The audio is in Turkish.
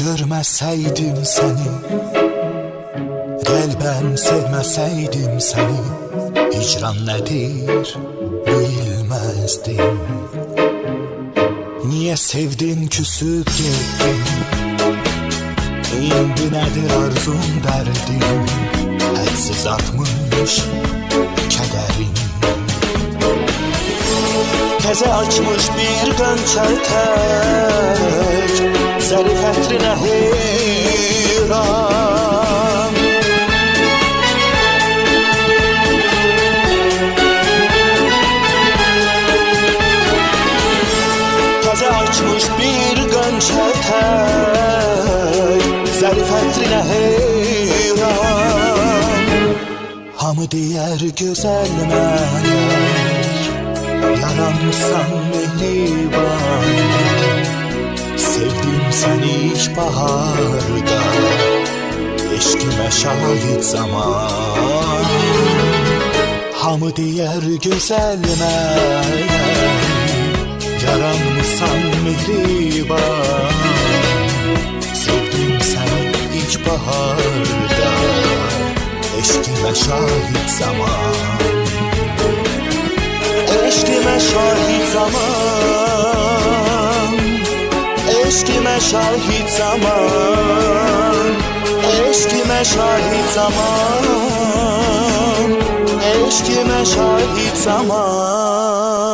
görməsəydim səni Qəlbəm sevməsəydim səni Hicran nədir bilməzdim Niyə sevdin küsüb getdin İndi nədir arzun dərdim Hədsiz atmış kədərim Təzə açmış bir qönçər tək Zərif ətrinə heyran. Təzə açmış bir qönçər tək Zərif ətrinə heyran. Hamı deyər gözəl mənər Yaranmışsan mehriban baharda Eşkimə şahid zaman. Hamı deyər gözəl mənər Yaranmışsan mehriban Sevdim səni ilk baharda Eşkimə şahid zaman. Eşkime şahit zaman Eşkime şahit zaman Eşkime şahit zaman Eşkime şahit zaman